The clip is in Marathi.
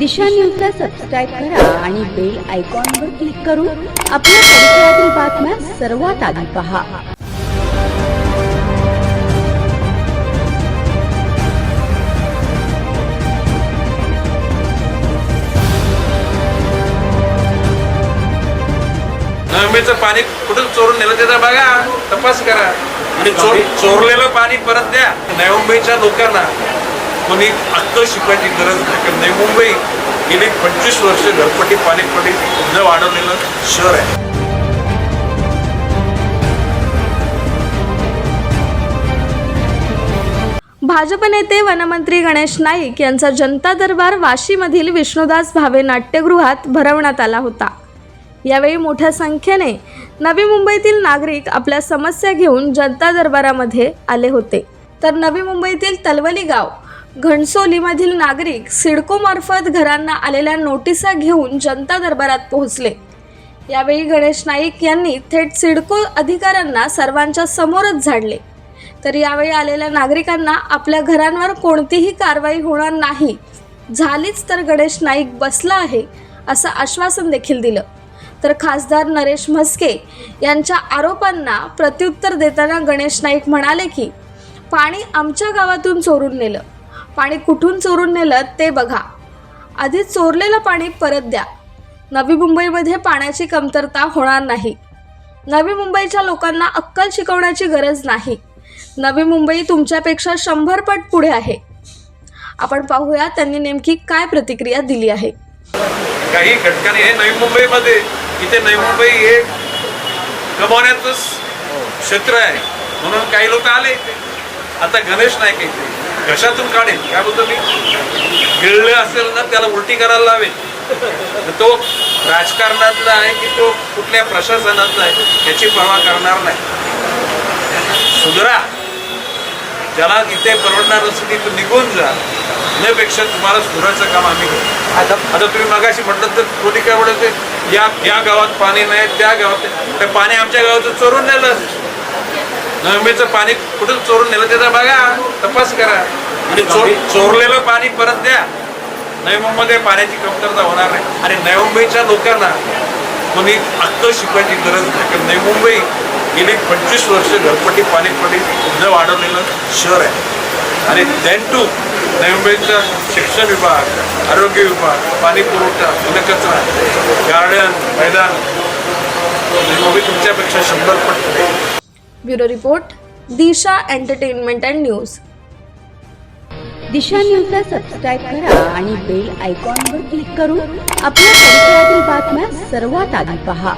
दिशा न्यूजला सबस्क्राईब करा आणि बेल आयकॉनवर क्लिक करून आपल्या परिसरातील बातम्या सर्वात आधी पहा. नवमीचं पाणी कुठून चोरून नेलं त्याचा बघा. तपास करा. आणि चोर चोरलेलं पाणी परत द्या. नवी लोकांना. कोणी अक्कल शिकवायची गरज नाही मुंबई गेली पंचवीस वर्ष घरपट्टी पाणीपट्टी न वाढवलेलं शहर आहे. भाजप नेते वनमंत्री गणेश नाईक यांचा जनता दरबार वाशीमधील विष्णुदास भावे नाट्यगृहात भरवण्यात आला होता. यावेळी मोठ्या संख्येने नवी मुंबईतील नागरिक आपल्या समस्या घेऊन जनता दरबारामध्ये आले होते. तर नवी मुंबईतील तलवली गाव घणसोलीमधील नागरिक सिडकोमार्फत घरांना आलेल्या नोटिसा घेऊन जनता दरबारात पोहोचले. यावेळी गणेश नाईक यांनी थेट सिडको अधिकाऱ्यांना सर्वांच्या समोरच झाडले. तर यावेळी आलेल्या नागरिकांना आपल्या घरांवर कोणतीही कारवाई होणार नाही. झालीच तर गणेश नाईक बसला आहे असं आश्वासन देखील दिलं. तर खासदार नरेश म्हस्के यांच्या आरोपांना प्रत्युत्तर देताना गणेश नाईक म्हणाले की पाणी आमच्या गावातून चोरून नेलं. पाणी कुठून चोरून नेलं ते बघा. आधी चोरलेलं पाणी परत द्या. नवी मुंबईमध्ये पाण्याची कमतरता होणार नाही. नवी मुंबईच्या लोकांना अक्कल शिकवण्याची गरज नाही. नवी मुंबई तुमच्यापेक्षा शंभर पट पुढे आहे. आपण पाहूया त्यांनी नेमकी काय प्रतिक्रिया दिली आहे. काही घटकाने हे नवी मुंबईमध्ये. इथे नवी मुंबई हे कमावण्याचंच क्षेत्र आहे. म्हणून काही लोक आले आता गणेश नाईक इथे. घशातून काढेल काय बोलतो मी गिळलं असेल ना त्याला उलटी करायला लावेल तो राजकारणातला आहे की तो कुठल्या प्रशासनातला आहे याची पर्वा करणार नाही. सुधरा. ज्याला इथे परवडणार नसेल की तो निघून जा. त्यापेक्षा तुम्हाला सुधारायचं काम आम्ही करू. आता आता तुम्ही मगाशी म्हटलं तर कोणी काय म्हणत या या गावात पाणी नाही त्या गावात. ते पाणी आमच्या गावाचं चोरून नेलं. नवमीचं पाणी कुठून चोरून नेलं त्याचा बघा. तपास करा. आणि चोर चोरलेलं पाणी परत द्या. नवी मुंबईमध्ये पाण्याची कमतरता होणार नाही. आणि नवी मुंबईच्या लोकांना कोणी अक्कल शिकवायची गरज नाही. कारण नवी मुंबई गेली पंचवीस वर्ष घरपट्टी पाणीपट्टी न वाढवलेलं शहर आहे. आणि देन टू नवी मुंबईचा शिक्षण विभाग आरोग्य विभाग पाणी पुरवठा कचरा गार्डन मैदान. नवी मुंबई तुमच्यापेक्षा शंभर पट. Bureau report Disha entertainment and news. Disha न्यूजला सबस्क्राईब करा आणि बेल आयकॉनवर क्लिक करून आपल्या परिसरातील बातम्या सर्वात आधी पहा.